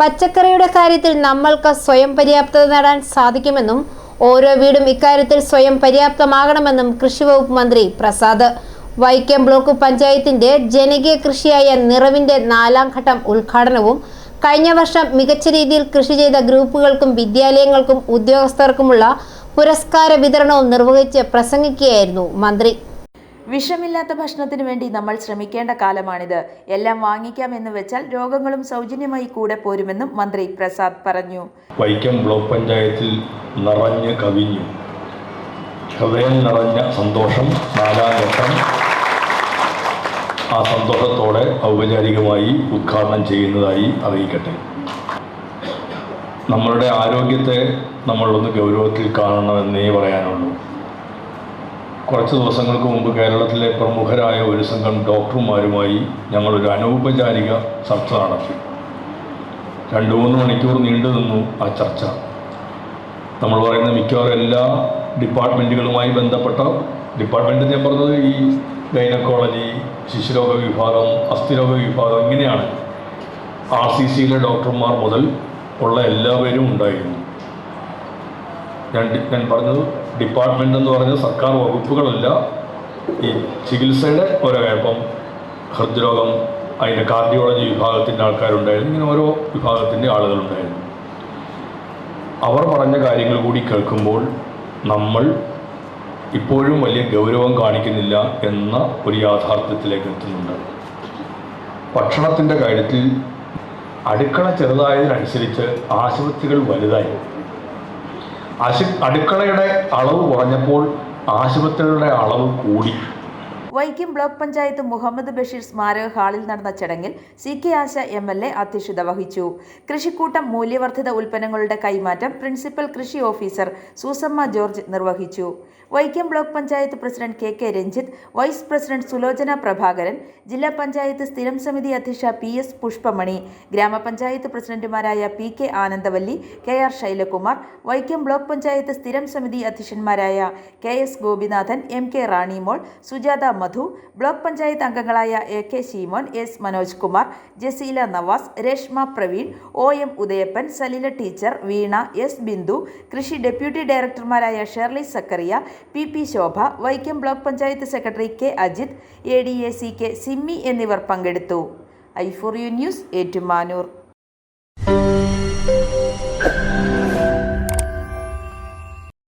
പച്ചക്കറിയുടെ കാര്യത്തിൽ നമ്മൾക്ക് സ്വയം പര്യാപ്തത നേടാൻ സാധിക്കുമെന്നും ഓരോ വീടും ഇക്കാര്യത്തിൽ സ്വയം പര്യാപ്തമാകണമെന്നും കൃഷിവകുപ്പ് മന്ത്രി പ്രസാദ്. വൈക്കം ബ്ലോക്ക് പഞ്ചായത്തിന്റെ ജനകീയ കൃഷിയായ നിറവിന്റെ നാലാം ഘട്ടം ഉദ്ഘാടനവും കഴിഞ്ഞ വർഷം മികച്ച രീതിയിൽ കൃഷി ചെയ്ത ഗ്രൂപ്പുകൾക്കും വിദ്യാലയങ്ങൾക്കും ഉദ്യോഗസ്ഥർക്കുമുള്ള പുരസ്കാര വിതരണവും നിർവഹിച്ച് പ്രസംഗിക്കുകയായിരുന്നു മന്ത്രി. വിഷമില്ലാത്ത ഭക്ഷണത്തിന് വേണ്ടി നമ്മൾ ശ്രമിക്കേണ്ട കാലമാണിത്. എല്ലാം വാങ്ങിക്കാം എന്ന് വെച്ചാൽ രോഗങ്ങളും സൗജന്യമായി കൂടെ പോരുമെന്നും മന്ത്രി പ്രസാദ് പറഞ്ഞു. വൈക്കം ബ്ലോക്ക് പഞ്ചായത്തിൽ നിറഞ്ഞ് കവിഞ്ഞു. ഹൃദയം നിറഞ്ഞ സന്തോഷം നാലാം ആ സന്തോഷത്തോടെ ഔപചാരികമായി ഉദ്ഘാടനം ചെയ്യുന്നതായി അറിയിക്കട്ടെ. നമ്മളുടെ ആരോഗ്യത്തെ നമ്മളൊന്ന് ഗൗരവത്തിൽ കാണണമെന്നേ പറയാനുള്ളൂ. കുറച്ച് ദിവസങ്ങൾക്ക് മുമ്പ് കേരളത്തിലെ പ്രമുഖരായ ഒരു സംഘം ഡോക്ടർമാരുമായി ഞങ്ങളൊരു അനൗപചാരിക ചർച്ച നടത്തി. രണ്ട് മൂന്ന് മണിക്കൂർ നീണ്ടു നിന്നു ആ ചർച്ച. നമ്മൾ പറയുന്ന മിക്കവാറും എല്ലാ ഡിപ്പാർട്ട്മെന്റുകളുമായി ബന്ധപ്പെട്ട ഡിപ്പാർട്ട്മെന്റ് ഞാൻ പറഞ്ഞത് ഈ ഗൈനക്കോളജി ശിശുരോഗ വിഭാഗം അസ്ഥിരോഗ വിഭാഗം ഇങ്ങനെയാണ്. ആർ സി സിയിലെ ഡോക്ടർമാർ മുതൽ ഉള്ള എല്ലാവരും ഉണ്ടായിരുന്നു. ഞാൻ ഞാൻ പറഞ്ഞത് ഡിപ്പാർട്ട്മെന്റ് എന്ന് പറഞ്ഞത് സർക്കാർ വകുപ്പുകളല്ല. ഈ ചികിത്സയുടെ ഓരോ ഇപ്പം ഹൃദ്രോഗം അതിന്റെ കാർഡിയോളജി വിഭാഗത്തിന്റെ ആൾക്കാരുണ്ടായിരുന്നു. ഇങ്ങനെ ഓരോ വിഭാഗത്തിന്റെ ആളുകളുണ്ടായിരുന്നു. അവർ പറഞ്ഞ കാര്യങ്ങൾ കൂടി കേൾക്കുമ്പോൾ നമ്മൾ ഇപ്പോഴും വലിയ ഗൗരവം കാണിക്കുന്നില്ല എന്ന ഒരു യാഥാർത്ഥ്യത്തിലേക്ക് എത്തുന്നുണ്ട്. ഭക്ഷണത്തിന്റെ കാര്യത്തിൽ അടുക്കള ചെറുതായതിനനുസരിച്ച് ആശുപത്രികൾ വലുതായി. ആശു അടുക്കളയുടെ അളവ് കുറഞ്ഞപ്പോൾ ആശുപത്രികളുടെ അളവ് കൂടി. വൈക്കം ബ്ലോക്ക് പഞ്ചായത്ത് മുഹമ്മദ് ബഷീർ സ്മാരക ഹാളിൽ നടന്ന ചടങ്ങിൽ C K Asha M L A അധ്യക്ഷത വഹിച്ചു. കൃഷിക്കൂട്ടം മൂല്യവർദ്ധിത ഉൽപ്പന്നങ്ങളുടെ കൈമാറ്റം പ്രിൻസിപ്പൽ കൃഷി ഓഫീസർ സൂസമ്മ ജോർജ് നിർവഹിച്ചു. Vaikom block panchayat president K K Ranjith vice president Sulochana Prabhakaran ജില്ലാ പഞ്ചായത്ത് സ്ഥിരം സമിതി അധ്യക്ഷ പി എസ് പുഷ്പമണി ഗ്രാമപഞ്ചായത്ത് പ്രസിഡന്റുമാരായ P K Anandavalli K R Sailakumar Vaikom block panchayat സ്ഥിരം സമിതി അധ്യക്ഷന്മാരായ K S Gopinathan M K Ranimol Sujatha Madhu block panchayat അംഗങ്ങളായ A K Shimon S Manoj Kumar Jaseela Navas Reshma Praveen O M Udayappan Salila teacher Veena S Bindu കൃഷി deputy ഡയറക്ടർമാരായ Shirley Zachariah P P Shobha Vaikom block panchayat secretary K Ajith A D A C K Simmy എന്നിവർ പങ്കെടുത്തു. I four U news Ettumanoor.